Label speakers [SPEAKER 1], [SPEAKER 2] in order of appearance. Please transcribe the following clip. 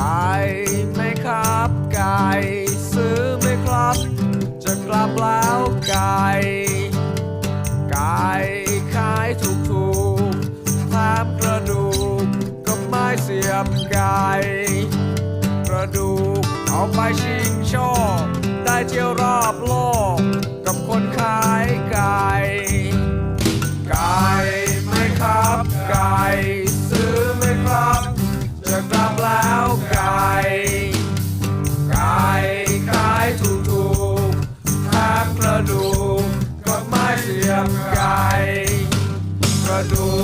[SPEAKER 1] ไก่ไหมครับไก่ซื้อไหมครับ จะกลับแล้วไก่ไก่ขายถูกถูกๆแถมกระดูกก็ไม่เสียบไก่กระดูกเอาไปชิง ดูกก็ไม่เสียมไกลกระดู